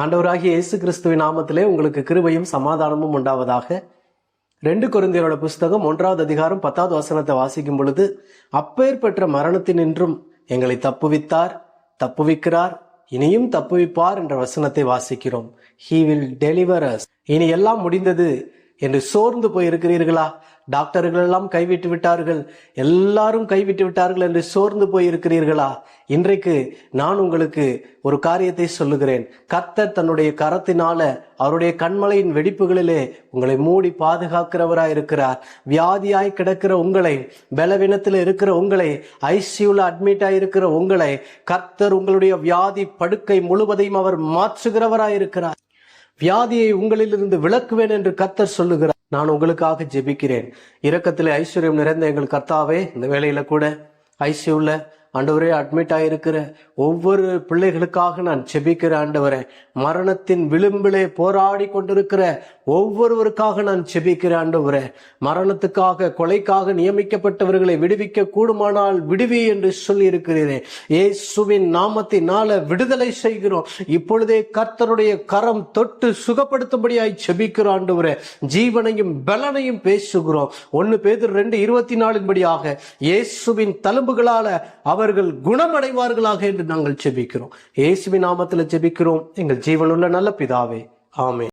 ஆண்டவராகிய இயேசு கிறிஸ்துவின் நாமத்திலே உங்களுக்கு கிருபையும் சமாதானமும் உண்டாவதாக. ரெண்டு குருந்தியரோட புஸ்தகம் ஒன்றாவது அதிகாரம் பத்தாவது வசனத்தை வாசிக்கும் பொழுது அப்பேர் பெற்ற மரணத்தினின்றும் எங்களை தப்புவித்தார் தப்புவிக்கிறார் இனியும் தப்புவிப்பார் என்ற வசனத்தை வாசிக்கிறோம். ஹீ வில் டெலிவர் அஸ் இனி எல்லாம் முடிந்தது என்று சோர்ந்து போய் இருக்கிறீர்களா டாக்டர்கள் எல்லாம் கைவிட்டு விட்டார்கள். எல்லாரும் கைவிட்டு விட்டார்கள் என்று சோர்ந்து போய் இருக்கிறீர்களா இன்றைக்கு நான் உங்களுக்கு ஒரு காரியத்தை சொல்லுகிறேன். கர்த்தர் தன்னுடைய கரத்தினால அவருடைய கண்மலையின் வெடிப்புகளிலே உங்களை மூடி பாதுகாக்கிறவராய் இருக்கிறார். வியாதியாய் கிடக்கிற உங்களை பலவீனத்தில் இருக்கிற உங்களை ஐசியூல அட்மிட் ஆயிருக்கிற உங்களை கர்த்தர் உங்களுடைய வியாதி படுக்கை முழுவதையும் அவர் மாற்றுகிறவராய் இருக்கிறார். வியாதியை உங்களிலிருந்து விளக்குவேன் என்று கத்தர் சொல்லுகிறார். நான் உங்களுக்காக ஜெபிக்கிறேன். இரக்கத்திலே ஐஸ்வர்யம் நிறைந்த எங்கள் கர்த்தாவே இந்த வேலையில கூட ஐசியூல ஆண்டவரே அட்மிட் ஆயிருக்கிற ஒவ்வொரு பிள்ளைகளுக்காக நான் செபிக்கிற ஆண்டவரே மரணத்தின் விளிம்பிலே போராடி கொண்டிருக்கிற ஒவ்வொருவருக்காக நான் செபிக்கிற ஆண்டவரே மரணத்துக்காக கொலைக்காக நியமிக்கப்பட்டவர்களை விடுவிக்க கூடுமானால் விடுவி என்று சொல்லி இருக்கிறீரே இயேசுவின் நாமத்தினால விடுதலை செய்கிறோம். இப்பொழுதே கர்த்தருடைய கரம் தொட்டு சுகப்படுத்தும்படியாய் ஜெபிக்கிறோம் ஆண்டவரே ஜீவனையும் பலனையும் பேசுகிறோம். ஒன்னு பேர் ரெண்டு இருபத்தி நாலின்படியாக இயேசுவின் தழும்புகளால அவர்கள் குணமடைவார்களாக என்று நாங்கள் ஜெபிக்கிறோம். இயேசுவின் நாமத்தில் ஜெபிக்கிறோம். எங்கள் ஜீவனுள்ள நல்ல பிதாவே. ஆமே